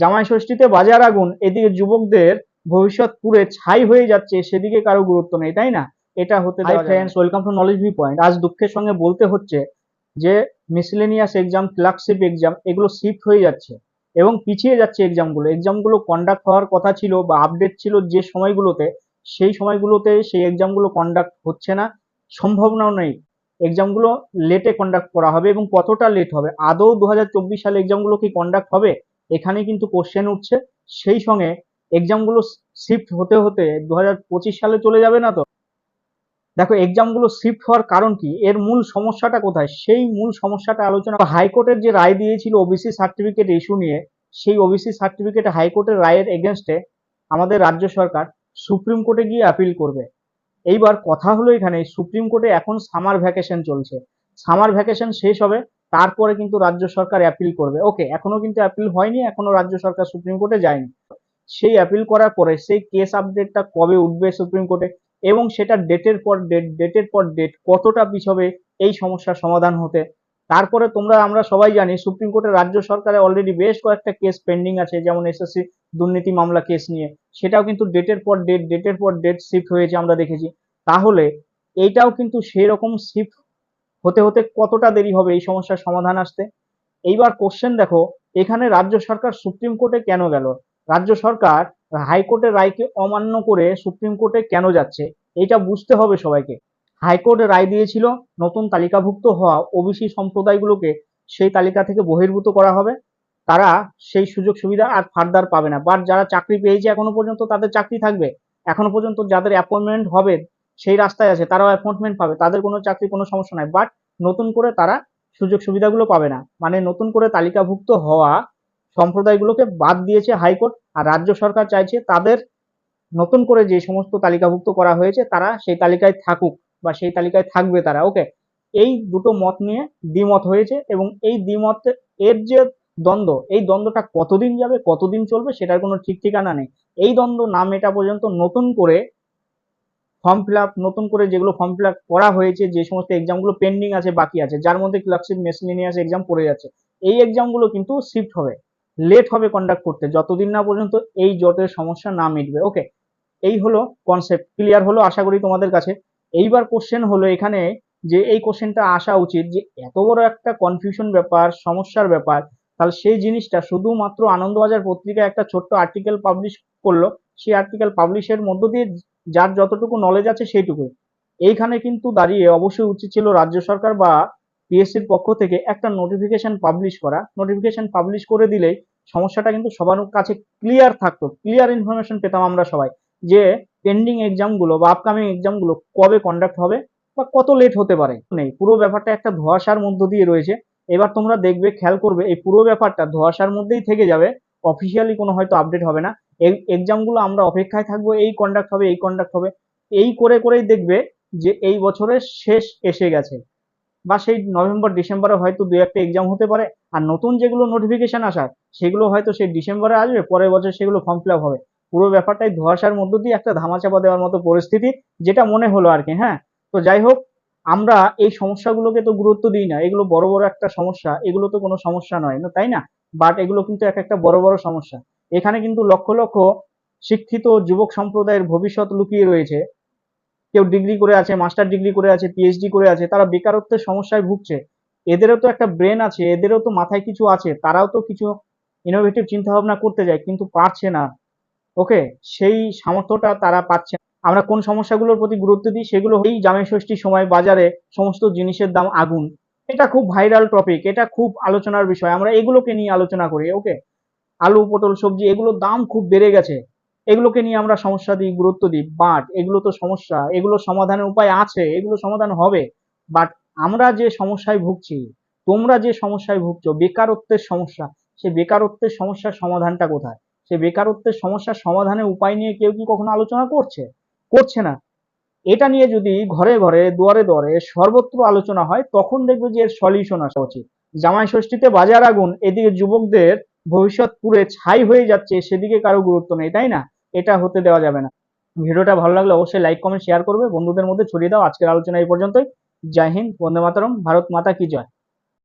জামাই ষষ্ঠীতে বাজার আগুন এদিকে যুবকদের ভবিষ্যৎ পুরে ছাই হয়ে যাচ্ছে সেদিকে কারও গুরুত্ব নেই তাই না? এটা হতে friends welcome to knowledge V point আজ দুঃখের সঙ্গে বলতে হচ্ছে যে মিসলেনিয়াস এক্সাম ক্লার্কশিপ এক্সাম এগুলো শিফট হয়ে যাচ্ছে এবং পিছিয়ে যাচ্ছে এক্সামগুলো এক্সামগুলো কন্ডাক্ট হওয়ার কথা ছিল বা আপডেট ছিল যে সময়গুলোতে সেই সময়গুলোতে সেই এক্সামগুলো কন্ডাক্ট হচ্ছে না সম্ভাবনাও নেই। এক্সামগুলো লেটে কন্ডাক্ট করা হবে এবং কতটা লেট হবে? আদৌ দু হাজার চব্বিশ সালে এক্সামগুলো কি কন্ডাক্ট হবে? এখানে কিন্তু কোশ্চেন উঠছে, সেই সঙ্গে এক্সামগুলো শিফট হতে হতে দু সালে চলে যাবে না তো? দেখো এক্সামগুলো শিফট হওয়ার কারণ কি? এর মূল সমস্যাটা কোথায়? সেই মূল সমস্যাটা আলোচনা হাইকোর্টের যে রায় দিয়েছিল ওবিসি সার্টিফিকেট ইস্যু নিয়ে, সেই ওবিসি সার্টিফিকেট হাইকোর্টের রায়ের এগেনস্টে আমাদের রাজ্য সরকার সুপ্রিম কোর্টে গিয়ে আপিল করবে। এইবার কথা হলো এখানে, সুপ্রিম কোর্টে এখন সামার ভ্যাকেশন চলছে। সামার ভ্যাকেশন শেষ হবে তারপরে কিন্তু রাজ্য সরকার অ্যাপিল করবে। ওকে এখনও কিন্তু অ্যাপিল হয়নি, এখনও রাজ্য সরকার সুপ্রিম কোর্টে যায়নি। সেই অ্যাপিল করার পরে সেই কেস আপডেটটা কবে উঠবে সুপ্রিম কোর্টে এবং সেটা ডেটের পর ডেট ডেটের পর ডেট কতটা পিছবে, এই সমস্যার সমাধান হতে। তারপরে তোমরা, আমরা সবাই জানি সুপ্রিম কোর্টে রাজ্য সরকারে অলরেডি বেশ কয়েকটা কেস পেন্ডিং আছে, যেমন এসএসসি দুর্নীতি মামলা কেস নিয়ে। সেটাও কিন্তু ডেটের পর ডেট ডেটের পর ডেট শিফট হয়েছে আমরা দেখেছি। তাহলে এইটাও কিন্তু সেই রকম শিফট হতে হতে কতটা দেরি হবে এই সমস্যার সমাধান আসতে? এইবার কোশ্চেন দেখো, এখানে রাজ্য সরকার সুপ্রিম কোর্টে কেন গেল? রাজ্য সরকার হাইকোর্টের রায়কে অমান্য করে সুপ্রিম কোর্টে কেন যাচ্ছে? এটা বুঝতে হবে সবাইকে। হাইকোর্ট রায় দিয়েছিল নতুন তালিকাভুক্ত হওয়া ওবিসি সম্প্রদায়গুলোকে সেই তালিকা থেকে বহির্ভূত করা হবে। তারা সেই সুযোগ সুবিধা আর ফার্দার পাবে না। বাট যারা চাকরি পেয়েছে এখনও পর্যন্ত তাদের চাকরি থাকবে। এখনও পর্যন্ত যাদের অ্যাপয়েন্টমেন্ট হবে সেই রাস্তায় আছে, তারাও অ্যাপয়েন্টমেন্ট পাবে। তাদের কোনো চাকরি কোনো সমস্যা নাই। বাট নতুন করে তারা সুযোগ সুবিধাগুলো পাবে না। মানে নতুন করে তালিকাভুক্ত হওয়া সম্প্রদায়গুলোকে বাদ দিয়েছে হাইকোর্ট আর রাজ্য সরকার চাইছে তাদের নতুন করে যে সমস্ত তালিকাভুক্ত করা হয়েছে তারা সেই তালিকায় থাকুক বা সেই তালিকায় থাকবে তারা। ওকে এই দুটো মত নিয়ে দ্বিমত হয়েছে এবং এই দ্বিমত এর যে দ্বন্দ্ব, এই দ্বন্দ্বটা কতদিন যাবে, কতদিন চলবে সেটার কোনো ঠিক ঠিকানা নেই। এই দ্বন্দ্ব না মেটা পর্যন্ত নতুন করে ফর্ম ফিল নতুন করে যেগুলো ফর্ম ফিল করা হয়েছে, যে সমস্ত এক্সামগুলো পেন্ডিং আছে, বাকি আছে, যার মধ্যে ক্লার্কশিপ মেসলিনিয়াস এক্সাম পড়ে যাচ্ছে, এই এক্সামগুলো কিন্তু শিফট হবে লেট হবে কন্ডাক্ট করতে, যতদিন না পর্যন্ত এই জটের সমস্যা না মিটবে ওকে এই হলো কনসেপ্ট ক্লিয়ার হলো, আশা করি তোমাদের কাছে। এইবার কোশ্চেন হলো এখানে যে এই কোশ্চেনটা আসা উচিত, যে এত বড় একটা কনফিউশন ব্যাপার, সমস্যার ব্যাপার, তাহলে সেই জিনিসটা শুধুমাত্র আনন্দবাজার পত্রিকায় একটা ছোট্ট আর্টিকেল পাবলিশ করল, সেই আর্টিকেল পাবলিশের মধ্য দিয়ে যার যতটুকু নলেজ আছে সেইটুকু এইখানে কিন্তু দাঁড়িয়ে অবশ্যই উচিত ছিল রাজ্য সরকার বা পিএসসির পক্ষ থেকে একটা নোটিফিকেশন পাবলিশ করা। নোটিফিকেশন পাবলিশ করে দিলেই সমস্যাটা কিন্তু সবার কাছে ক্লিয়ার থাকতো। ক্লিয়ার ইনফরমেশন পেতাম আমরা সবাই যে পেন্ডিং এক্সামগুলো বা আপকামিং এক্সামগুলো কবে কন্ডাক্ট হবে বা কত লেট হতে পারে। নেই, পুরো ব্যাপারটা একটা ধোঁয়াশার মধ্য দিয়ে রয়েছে। এবার তোমরা দেখবে, খেয়াল করবে, এই পুরো ব্যাপারটা ধোঁয়াশার মধ্যেই থেকে যাবে। অফিসিয়ালি কোনো হয়তো আপডেট হবে না। এক্সামগুলো আমরা অপেক্ষায় থাকব, এই কন্ডাক্ট হবে, এই কন্ডাক্ট হবে। এই করে করেই দেখবে যে এই বছরের শেষ এসে গেছে। বা সেই নভেম্বর, ডিসেম্বরে হয়তো দু একটা এক্সাম হতে পারে, আর নতুন যেগুলো নোটিফিকেশন আসার, সেগুলো হয়তো সেই ডিসেম্বরে আসবে, পরের বছর সেগুলো ফর্ম ফিল হবে। পুরো ব্যাপারটাই ধোঁয়াশার মধ্য দিয়ে একটা ধামাচাপা দেওয়ার মতো পরিস্থিতি, যেটা মনে হলো আর কি হ্যাঁ? তো যাই হোক, আমরা এই সমস্যাগুলোকে তো গুরুত্ব দিই না। এগুলো বড় বড় একটা সমস্যা, এগুলো তো কোনো সমস্যা নয়, না, তাই না? বাট এগুলো কিন্তু এক একটা বড় বড় সমস্যা। এখানে কিন্তু লক্ষ লক্ষ শিক্ষিত যুবক সম্প্রদায়ের ভবিষ্যৎ লুকিয়ে রয়েছে। কেউ ডিগ্রি করে আছে, মাস্টার ডিগ্রি করে আছে পিএইচডি করে আছে, তারা বেকারত্বের সমস্যায় ভুগছে। এদেরও তো একটা ব্রেন আছে, এদেরও তো মাথায় কিছু আছে, তারাও তো কিছু ইনোভেটিভ চিন্তা ভাবনা করতে যায়, কিন্তু পারছে না। ওকে, সেই সামর্থ্যটা তারা পাচ্ছে। আমরা কোন সমস্যাগুলোর প্রতি গুরুত্ব দিই, সেগুলো এই জামাই ষষ্ঠীর সময় বাজারে সমস্ত জিনিসের দাম আগুন। এটা খুব ভাইরাল টপিক এটা খুব আলোচনার বিষয়, আমরা এগুলোকে নিয়ে আলোচনা করি, ওকে? আলু, পটল, সবজি, এগুলোর দাম খুব বেড়ে গেছে। এগুলোকে নিয়ে আমরা সমস্যা দিই, গুরুত্ব দিই। বাট এগুলো তো সমস্যা। এগুলো সমাধানের উপায় আছে, এগুলো সমাধান হবে। বাট আমরা যে সমস্যায় ভুগছি, তোমরা যে সমস্যায় ভুগছো, বেকারত্বের সমস্যা সেই বেকারত্বের সমস্যার সমাধানটা কোথায়? সে বেকারত্বের সমস্যার সমাধানের উপায় নিয়ে কেউ কি কখনো আলোচনা করছে? করছে না। এটা নিয়ে যদি ঘরে ঘরে, দুয়ারে দুয়ারে সর্বত্র আলোচনা হয়, তখন দেখবে যে এর সলিউশন আসা উচিত। জামাই ষষ্ঠীতে বাজার আগুন, এদিকে যুবকদের ভবিষ্যৎ পুরে ছাই হয়ে যাচ্ছে, সেদিকে কারও গুরুত্ব নেই, তাই না? এটা হতে দেওয়া যাবে না। ভিডিওটা ভালো লাগলে অবশ্যই লাইক কমেন্ট শেয়ার করবে। বন্ধুদের মধ্যে ছড়িয়ে দাও। আজকের আলোচনা এই পর্যন্তই। জয় হিন্দ, বন্দে মাতারম, ভারত মাতা কি জয়।